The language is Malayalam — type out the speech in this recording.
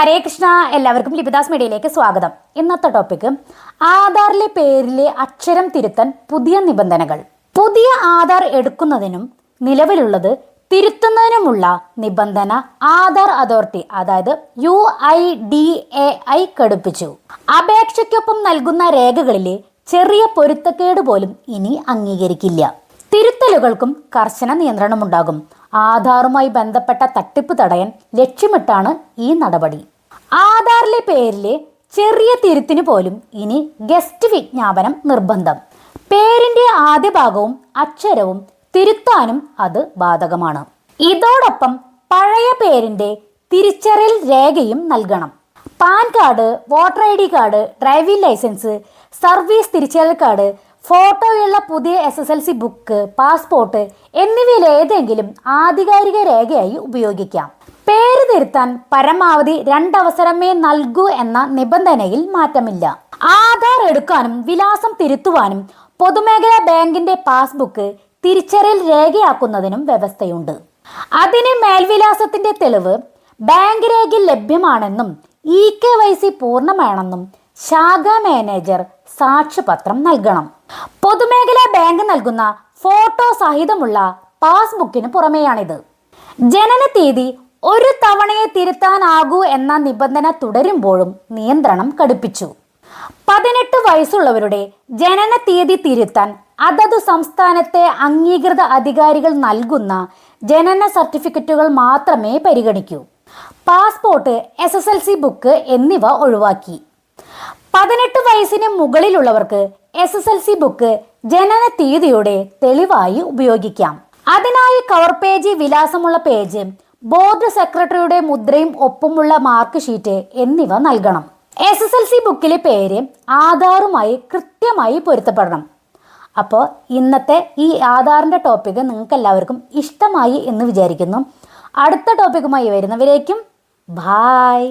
ഹരേ കൃഷ്ണ എല്ലാവർക്കും ലിപിദാസ് മീഡിയയിലേക്ക് സ്വാഗതം. ഇന്നത്തെ ടോപ്പിക് ആധാറിലെ പേരിലെ അക്ഷരം തിരുത്താൻ പുതിയ നിബന്ധനകൾ. പുതിയ ആധാർ എടുക്കുന്നതിനും നിലവിലുള്ളത് തിരുത്തുന്നതിനുമുള്ള നിബന്ധന ആധാർ അതോറിറ്റി അതായത് U I D A I ഘടിപ്പിച്ചു. അപേക്ഷയ്ക്കൊപ്പം നൽകുന്ന രേഖകളിലെ ചെറിയ പൊരുത്തക്കേട് പോലും ഇനി അംഗീകരിക്കില്ല. തിരുത്തലുകൾക്കും കർശന നിയന്ത്രണമുണ്ടാകും. ആധാറുമായി ബന്ധപ്പെട്ട തട്ടിപ്പ് തടയാൻ ലക്ഷ്യമിട്ടാണ് ഈ നടപടി. ആധാറിലെ പേരിലെ ചെറിയ തിരുത്തിന് പോലും ഇനി ഗസ്റ്റ് വിജ്ഞാപനം നിർബന്ധം. പേരിന്റെ ആദ്യ ഭാഗവും അക്ഷരവും തിരുത്താനും അത് ബാധകമാണ്. ഇതോടൊപ്പം പഴയ പേരിന്റെ തിരിച്ചറിയൽ രേഖയും നൽകണം. Pan card voter I D card driving licence service തിരിച്ചറിയൽ കാർഡ് ഫോട്ടോയുള്ള പുതിയ S S L C book passport എന്നിവയിൽ ഏതെങ്കിലും ആധികാരിക രേഖയായി ഉപയോഗിക്കാം. പേര് തിരുത്താൻ പരമാവധി രണ്ടവസരമേ നൽകൂ എന്ന നിബന്ധനയിൽ മാറ്റമില്ല. ആധാർ എടുക്കാനും വിലാസം തിരുത്തുവാനും പൊതുമേഖലാ ബാങ്കിന്റെ പാസ്ബുക്ക് തിരിച്ചറിയൽ രേഖയാക്കുന്നതിനും വ്യവസ്ഥയുണ്ട്. അതിന് മേൽവിലാസത്തിന്റെ തെളിവ് ബാങ്ക് രേഖയിൽ ലഭ്യമാണെന്നും ഇ കെ വൈ സി പൂർണമാണെന്നും ശാഖാ മാനേജർ സാക്ഷ്യപത്രം നൽകണം. പൊതുമേഖലാ ബാങ്ക് നൽകുന്ന ഫോട്ടോ സഹിതമുള്ള പാസ്ബുക്കിന് പുറമെയാണിത്. ജനന തീയതി ഒരു തവണയെ തിരുത്താനാകൂ എന്ന നിബന്ധന തുടരുമ്പോഴും നിയന്ത്രണം കടുപ്പിച്ചു. പതിനെട്ട് വയസ്സുള്ളവരുടെ ജനന തീയതി തിരുത്താൻ അതത് സംസ്ഥാനത്തെ അംഗീകൃത അധികാരികൾ നൽകുന്ന ജനന സർട്ടിഫിക്കറ്റുകൾ മാത്രമേ പരിഗണിക്കൂ. പാസ്പോർട്ട് എസ് ബുക്ക് എന്നിവ ഒഴിവാക്കി. പതിനെട്ട് വയസ്സിന് മുകളിലുള്ളവർക്ക് S S L C book ജനന തീയതിയുടെ തെളിവായി ഉപയോഗിക്കാം. അതിനായി കവർ പേജ് വിലാസമുള്ള പേജ് ബോർഡ് സെക്രട്ടറിയുടെ മുദ്രയും ഒപ്പമുള്ള മാർക്ക് ഷീറ്റ് എന്നിവ നൽകണം. എസ് എസ് എൽ സി ബുക്കിലെ പേര് ആധാറുമായി കൃത്യമായി പൊരുത്തപ്പെടണം. അപ്പോൾ ഇന്നത്തെ ഈ ആധാറിന്റെ ടോപ്പിക് നിങ്ങൾക്ക് എല്ലാവർക്കും ഇഷ്ടമായി എന്ന് വിചാരിക്കുന്നു. അടുത്ത ടോപ്പിക്കുമായി വരുന്നവരേക്കും ബായ്